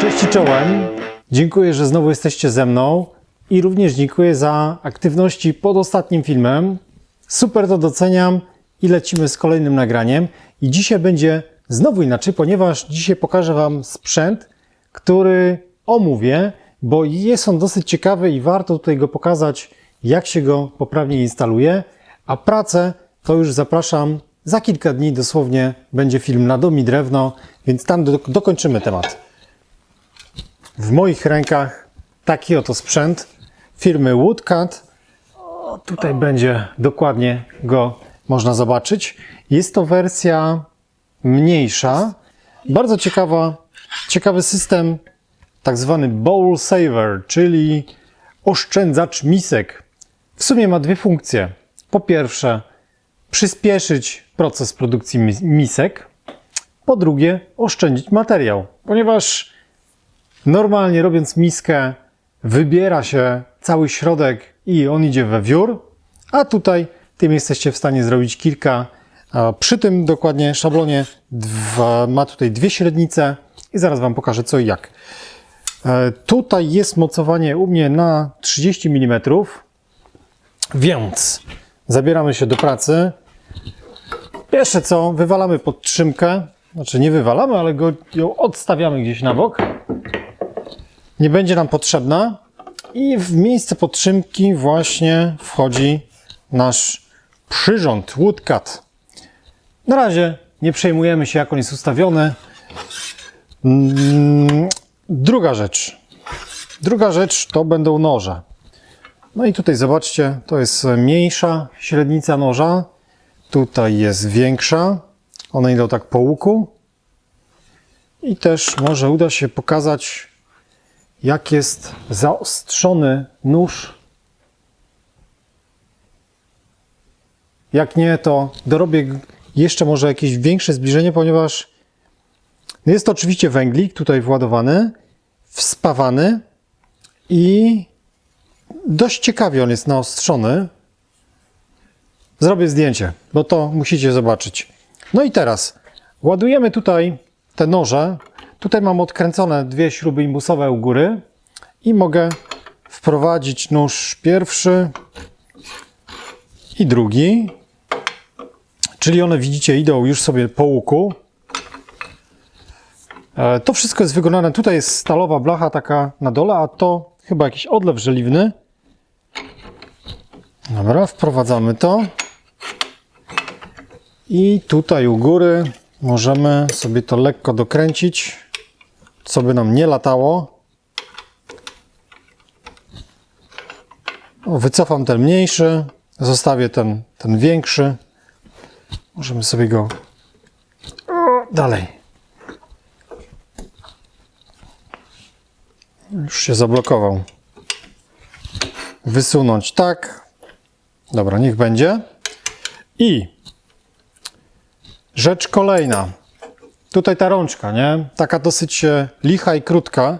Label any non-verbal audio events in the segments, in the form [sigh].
Cześć i czołem. Dziękuję, że znowu jesteście ze mną i również dziękuję za aktywności pod ostatnim filmem. Super to doceniam i lecimy z kolejnym nagraniem. I dzisiaj będzie znowu inaczej, ponieważ dzisiaj pokażę Wam sprzęt, który omówię, bo jest on dosyć ciekawy i warto tutaj go pokazać, jak się go poprawnie instaluje. A pracę to już zapraszam za kilka dni, dosłownie będzie film na dom i drewno, więc tam do, dokończymy temat. W moich rękach taki oto sprzęt firmy Woodcut. O, tutaj będzie dokładnie go można zobaczyć. Jest to wersja mniejsza. Bardzo ciekawa, ciekawy system, tak zwany bowl saver, czyli oszczędzacz misek. W sumie ma dwie funkcje. Po pierwsze, przyspieszyć proces produkcji mis- misek. Po drugie, oszczędzić materiał, ponieważ Normalnie robiąc miskę, wybiera się cały środek i on idzie we wiór, a tutaj tym jesteście w stanie zrobić kilka. Przy tym dokładnie szablonie dwa, ma tutaj dwie średnice i zaraz Wam pokażę co i jak. E, Tutaj jest mocowanie u mnie na 30 mm, więc zabieramy się do pracy. Pierwsze co, wywalamy podtrzymkę, znaczy nie wywalamy, ale go, ją odstawiamy gdzieś na bok nie będzie nam potrzebna i w miejsce podtrzymki właśnie wchodzi nasz przyrząd Woodcut. Na razie nie przejmujemy się jak on jest ustawiony. Mm, Druga rzecz. Druga rzecz to będą noże. No i tutaj zobaczcie, to jest mniejsza średnica noża. Tutaj jest większa. One idą tak po łuku. I też może uda się pokazać jak jest zaostrzony nóż. Jak nie, to dorobię jeszcze może jakieś większe zbliżenie, ponieważ jest to oczywiście węglik tutaj władowany, wspawany i dość ciekawie on jest naostrzony. Zrobię zdjęcie, bo to musicie zobaczyć. No i teraz ładujemy tutaj te noże. Tutaj mam odkręcone dwie śruby imbusowe u góry i mogę wprowadzić nóż pierwszy i drugi. Czyli one widzicie idą już sobie po łuku. E, To wszystko jest wykonane. Tutaj jest stalowa blacha taka na dole, a to chyba jakiś odlew żeliwny. Dobra, wprowadzamy to. I tutaj u góry możemy sobie to lekko dokręcić, co by nam nie latało. Wycofam ten mniejszy, zostawię ten, ten większy. Możemy sobie go dalej. Już się zablokował. Wysunąć tak. Dobra, niech będzie. I Rzecz kolejna. Tutaj ta rączka, nie? Taka dosyć e, licha i krótka.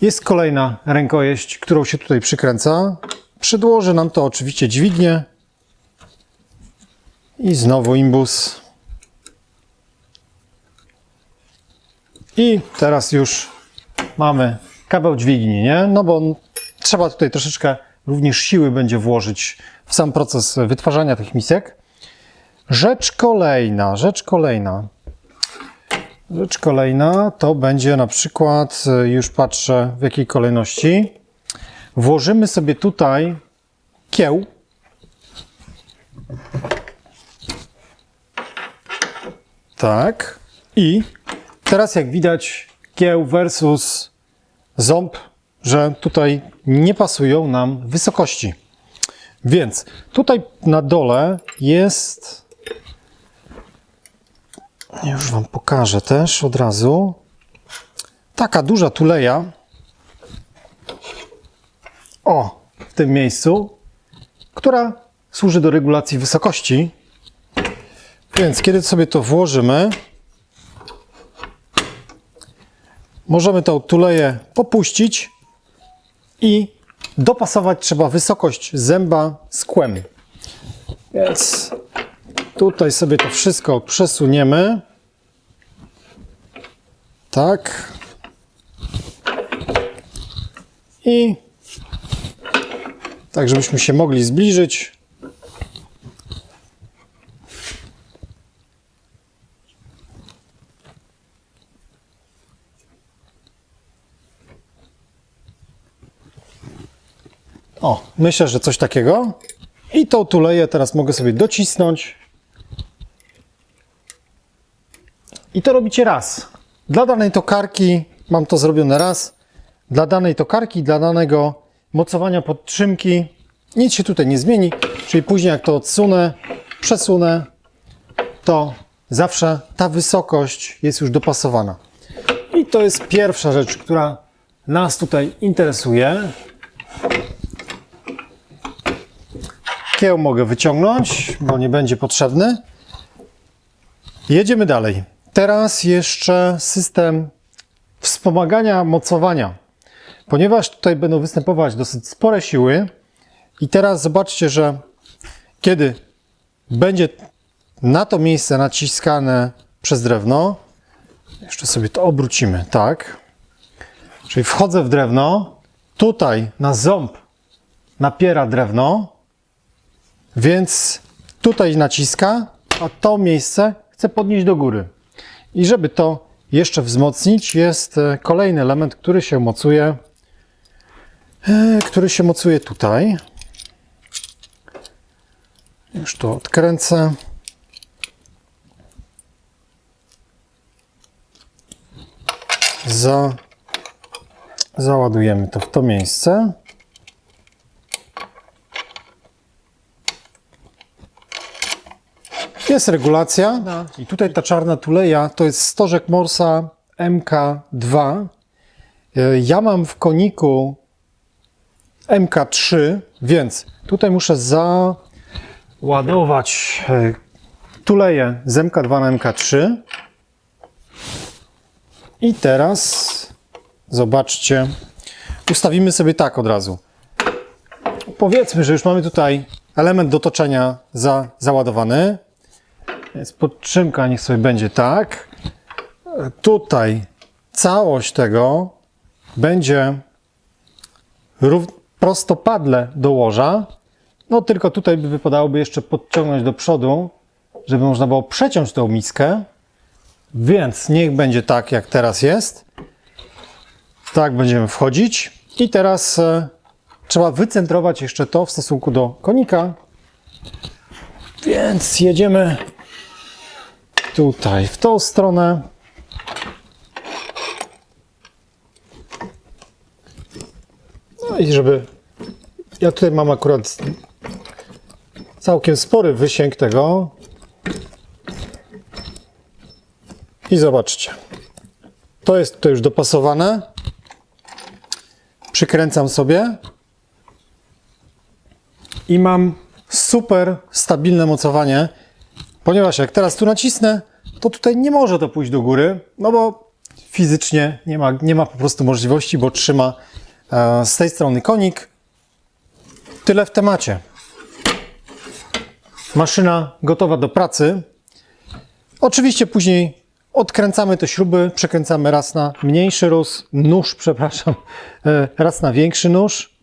Jest kolejna rękojeść, którą się tutaj przykręca. Przedłoży nam to oczywiście dźwignię. I znowu imbus. I teraz już mamy kawał dźwigni, nie? No bo trzeba tutaj troszeczkę również siły będzie włożyć w sam proces wytwarzania tych misek. Rzecz kolejna, rzecz kolejna. Rzecz kolejna to będzie na przykład, y, już patrzę w jakiej kolejności. Włożymy sobie tutaj kieł. Tak. I teraz jak widać kieł versus ząb, że tutaj nie pasują nam wysokości. Więc tutaj na dole jest już Wam pokażę też od razu. Taka duża tuleja. O, w tym miejscu, która służy do regulacji wysokości. Więc kiedy sobie to włożymy, możemy tą tuleję popuścić i dopasować trzeba wysokość zęba z kłem. Więc Tutaj sobie to wszystko przesuniemy. Tak. I tak, żebyśmy się mogli zbliżyć. O, myślę, że coś takiego. I tą tuleję teraz mogę sobie docisnąć. I to robicie raz. Dla danej tokarki mam to zrobione raz. Dla danej tokarki, dla danego mocowania podtrzymki nic się tutaj nie zmieni. Czyli później jak to odsunę, przesunę, to zawsze ta wysokość jest już dopasowana. I to jest pierwsza rzecz, która nas tutaj interesuje. Kieł mogę wyciągnąć, bo nie będzie potrzebny. Jedziemy dalej. Teraz jeszcze system wspomagania mocowania. Ponieważ tutaj będą występować dosyć spore siły i teraz zobaczcie, że kiedy będzie na to miejsce naciskane przez drewno, jeszcze sobie to obrócimy, tak. Czyli wchodzę w drewno, tutaj na ząb napiera drewno, więc tutaj naciska, a to miejsce chcę podnieść do góry. I żeby to jeszcze wzmocnić, jest e, kolejny element, który się mocuje, e, który się mocuje tutaj. Już to odkręcę. Za, załadujemy to w to miejsce. Jest regulacja. I tutaj ta czarna tuleja to jest stożek Morsa MK2. E, Ja mam w koniku MK3, więc tutaj muszę załadować e, tuleję z MK2 na MK3. I teraz zobaczcie, ustawimy sobie tak od razu. Powiedzmy, że już mamy tutaj element do toczenia za, załadowany. Więc podtrzymka niech sobie będzie tak. Tutaj całość tego będzie prostopadle do łoża. No tylko tutaj by wypadałoby jeszcze podciągnąć do przodu, żeby można było przeciąć tą miskę. Więc niech będzie tak, jak teraz jest. Tak będziemy wchodzić. I teraz e, trzeba wycentrować jeszcze to w stosunku do konika. Więc jedziemy tutaj w tą stronę. No i żeby. Ja tutaj mam akurat całkiem spory wysięg tego. I zobaczcie. To jest tutaj już dopasowane. Przykręcam sobie. I mam super stabilne mocowanie. Ponieważ jak teraz tu nacisnę, to tutaj nie może to pójść do góry, no bo fizycznie nie ma, nie ma po prostu możliwości, bo trzyma e, z tej strony konik. Tyle w temacie. Maszyna gotowa do pracy. Oczywiście później odkręcamy te śruby, przekręcamy raz na mniejszy róz, nóż, [laughs] przepraszam, e, raz na większy nóż.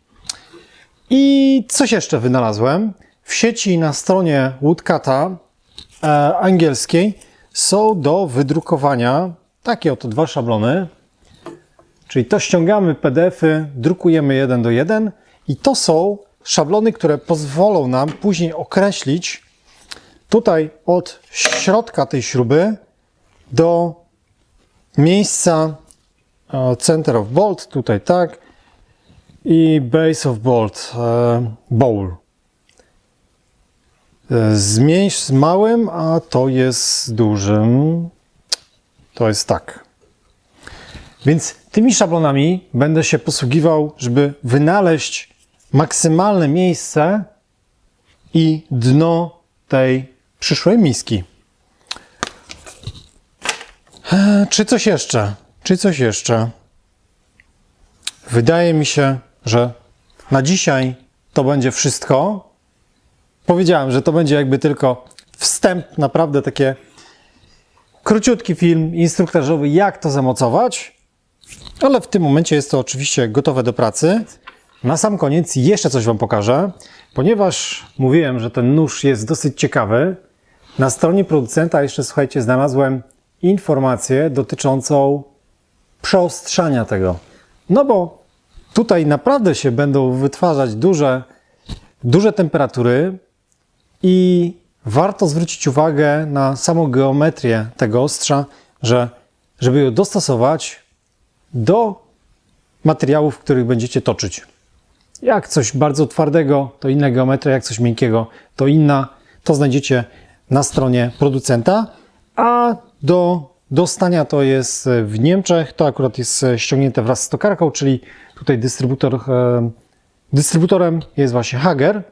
I coś jeszcze wynalazłem. W sieci na stronie Woodcata angielskiej są do wydrukowania takie oto dwa szablony. Czyli to ściągamy PDF-y, drukujemy jeden do jeden i to są szablony, które pozwolą nam później określić tutaj od środka tej śruby do miejsca e, center of bolt, tutaj tak, i base of bolt, e, bowl. Zmień z małym, a to jest z dużym. To jest tak. Więc tymi szablonami będę się posługiwał, żeby wynaleźć maksymalne miejsce i dno tej przyszłej miski. E, Czy coś jeszcze? Czy coś jeszcze? Wydaje mi się, że na dzisiaj to będzie wszystko. Powiedziałem, że to będzie jakby tylko wstęp naprawdę takie króciutki film instruktażowy, jak to zamocować. Ale w tym momencie jest to oczywiście gotowe do pracy. Na sam koniec jeszcze coś Wam pokażę, ponieważ mówiłem, że ten nóż jest dosyć ciekawy. Na stronie producenta jeszcze, słuchajcie, znalazłem informację dotyczącą przeostrzania tego. No bo tutaj naprawdę się będą wytwarzać duże, duże temperatury i warto zwrócić uwagę na samą geometrię tego ostrza, że żeby ją dostosować do materiałów, w których będziecie toczyć. Jak coś bardzo twardego, to inna geometria, jak coś miękkiego, to inna. To znajdziecie na stronie producenta, a do dostania to jest w Niemczech. To akurat jest ściągnięte wraz z tokarką, czyli tutaj dystrybutor, e, dystrybutorem jest właśnie Hager.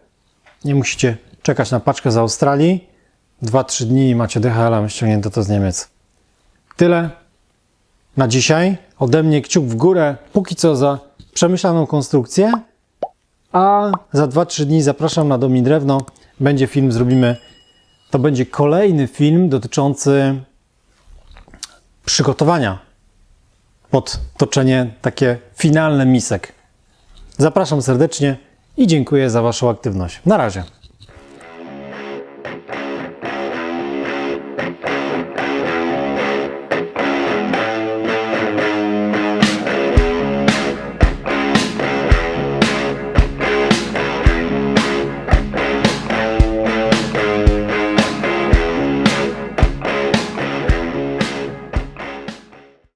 Nie musicie czekać na paczkę z Australii. 2-3 dni i macie DHL ściągnięte to z Niemiec. Tyle na dzisiaj. Ode mnie kciuk w górę, póki co za przemyślaną konstrukcję. A za 2-3 dni zapraszam na Dom i Drewno. Będzie film, zrobimy. To będzie kolejny film dotyczący przygotowania pod toczenie takie finalne misek. Zapraszam serdecznie i dziękuję za Waszą aktywność. Na razie.